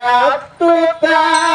ಹತ್ತು ತಾಳು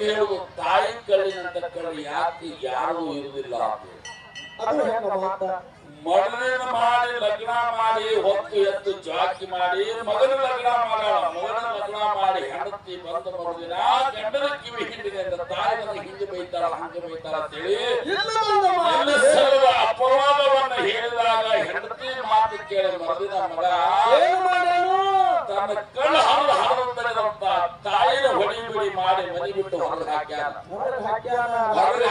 ಹೇಳುದು ತಾಯಿ ಕಳ್ಳಿನಂತ ಕಳ್ಳಿ ಯಾಕೆ ಯಾರು ಇರುವುದಿಲ್ಲ ಮಡಲಿನ ಮಾಡಿ ಲಗ್ನ ಮಾಡಿ ಹೊತ್ತು ಎತ್ತು ಜಾಕಿ ಮಾಡಿ ಮಗನ ಲಗ್ನ ಮಾಡೋಣ ಮಗನ ಲಗ್ನ ಮಾಡಿ ಹೆಂಡತಿ ಬಂದ ಮರುದಿನ ಗಂಡನ ಕಿವಿ ಹಿಂಡಿದೆ ಅಂತ ತಾಯಿ ನನಗೆ ಹಿಂದೆ ಬೈತಾರ ಹಂಗೆ ಬೈತಾರ ಅಂತೇಳಿ ಸರ್ವ ಅಪವಾದವನ್ನ ಹೇಳಿದಾಗ ಹೆಂಡತಿ ಮಾತು ಕೇಳಿ ಮರುದಿನ ಮಗ ತನ್ನ ಕಳ್ಳ ಹರಿದು ಹರಿದಂತ ತಾಯಿನ ಹೊಡಿ ಬಿಡಿ ಮಾಡಿ ಮನೆ ಬಿಟ್ಟು ಹೊರಗೆ ಹಾಕ್ಯಾನ. ಹೊರಗ್ ಹಾಕ್ಯಾನ. ಹೊರಗೆ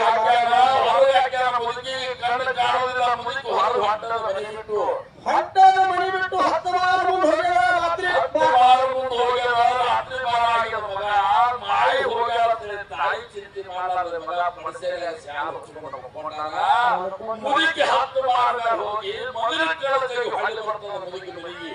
ಹಾಕ್ಯಾನ ಮುದುಕಿ ಕಣ್ಣು ಕಾಣೋದಿಲ್ಲ ಮುದುಕಿ ಹೊರಗೆ ಹೊಟ್ಟದ ಮನೆ ಬಿಟ್ಟು. ಹೊಟ್ಟದ ಮನೆ ಬಿಟ್ಟು ಹತ್ತು ವಾರ ಮುಂದೆ ಹೋಗ್ಯಾಳ ರಾತ್ರಿ. ಹತ್ತು ವಾರ ಮುಂದೆ ಹೋಗ್ಯಾರ ರಾತ್ರಿ ಬಾರ ಆಗಿದ ಮಗ. ಮಾಳಿ ಹೋಗ್ಯಾರ ತಾಯಿ ಚಿಂತೆ ಮಾಡಾರ ಮಗ. ಪಡಸೆಲೆ ಶಾಲ ಹಚ್ಕೊಂಡು ಮಕ್ಕೊಂಡಾಗ ಮುದುಕಿ ಹತ್ತು ವಾರ ಹೋಗಿ ಮೊದಲ ಕಳಚಿ ಹೊಳ್ಳಿ ಬರ್ತದ ಮುದುಕಿ ಮನೆಗೆ.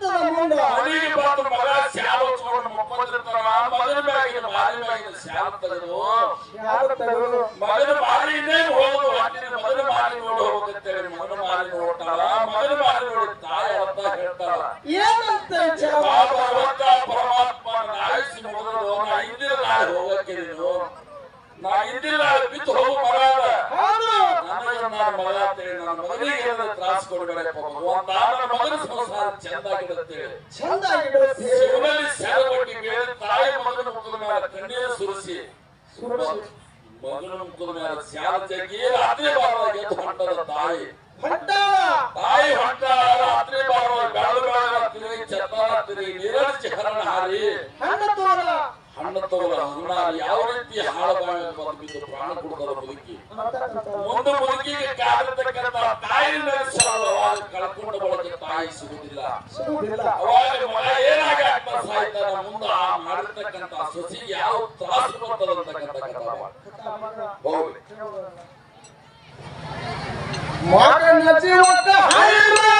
ಏನಾಗ್ತದ ಮುಂದ ಮನೆಗೆ ಬಂದು ಮಗ ಶಾಲ ಹೊಚ್ಕೊಂಡು ಮಕ್ಕೊಂಡಿರ್ತಾನ ಮಗನ ಮ್ಯಾಗಿನ ಮಾರಿ ಮ್ಯಾಗಿನ ಶಾಲ ತೆಗೆದು. ಮಗನ ಮಾರಿ ಇನ್ನೇನು ಹೋಗುದು ಹಣ್ಣಿನ ಮಗನ ಮಾರಿ ನೋಡಿ ಹೋಗುತ್ತೇವೆ ಮಗನ ಮಾರಿ ನೋಡ್ತಾಳ ಮಗನ ಮಾರಿ ನೋಡಿ ತಾಯಿ ಅಂತ ಹೇಳ್ತಾಳ. ಏನಂತ ಭಗವಂತ ಪರಮಾತ್ಮ ನಾಯಿಸಿ ಮುಗಿದು ನಾ ನಾಳೆ ಹೋಗಕ್ಕೆ ನೀನು. ನಾ ನಾಳೆ ಬಿದ್ದು ಹೋಗು ಮಗ ನನ್ನ ಮಗ ಅಂತೇಳಿ ನನ್ನ ಮಗನಿಗೆ ಏನಾದ್ರು ತ್ರಾಸ ಕೊಡಬೇಡಪ್ಪ ಭಗವಂತ ನನ್ನ ಮಗನ ಸಂಸಾರ ಚೆಂದಾಗಿರುತ್ತೇಳಿ ಚಂದ ಆಗಿಡುತ್ತೆ ಶಿವನಲ್ಲಿ ಸೆರಗೊಟ್ಟಿ ಬೇರೆ ತಾಯಿ ಮಗನ ಮುಖದ ಮೇಲೆ ಕಣ್ಣೀರು ಸುರಿಸಿ. ಮಗನ ಮುಖದ ಮೇಲೆ ಸ್ಯಾಲ ತೆಗಿ ರಾತ್ರಿ ಬಾರವಾಗಿ ಹೊಂಟದ ತಾಯಿ. ತಾಯಿ ಹೊಂಟ. ರಾತ್ರಿ ಬಾರವಾಗಿ ಬೆಳಲು ಬೆಳಗ ತಿರುಗಿ ಚತ್ತಾರ ತಿರುಗಿ ನೀರಳಿಸಿ ಹರಣ ಹಾರಿ. ಹಣ್ಣ ತೋರ ಹಣ್ಣು ತಗೋಲ ಹಣ್ಣ ಯಾವ ರೀತಿ ಹಾಳು ಬಾಳೆ ಬಂದು ಬಿದ್ದು ಪ್ರಾಣ ಕೊಡ್ತಾರ ಮುದುಕಿ ಮುಂದೆ ಮುದುಕಿಗೆ ಕಾದಿರ್ತಕ್ಕಂಥ ತಾಯಿ ಸರಳವಾಗಿ ಕಳ್ಕೊಂಡ ಬಳಕೆ ತಾಯಿ ಸಿಗುದಿಲ್ಲ ಸಿಗುವುದಿಲ್ಲ ಅವಾಗ ಮಗ ಏನಾಗ ಆಗ್ತಾ ಸಾಯ್ತಾನ ಮುಂದೆ ಆ ಮಾಡಿರ್ತಕ್ಕಂಥ ಸೊಸಿ ಯಾವ ತ್ರಾಸ ಬರ್ತದಂತಕ್ಕಂಥ ಕಥಾ ಹೋಗ್ಲಿ ಮಗನ ಜೀವಕ್ಕ ಹೈರಾಣ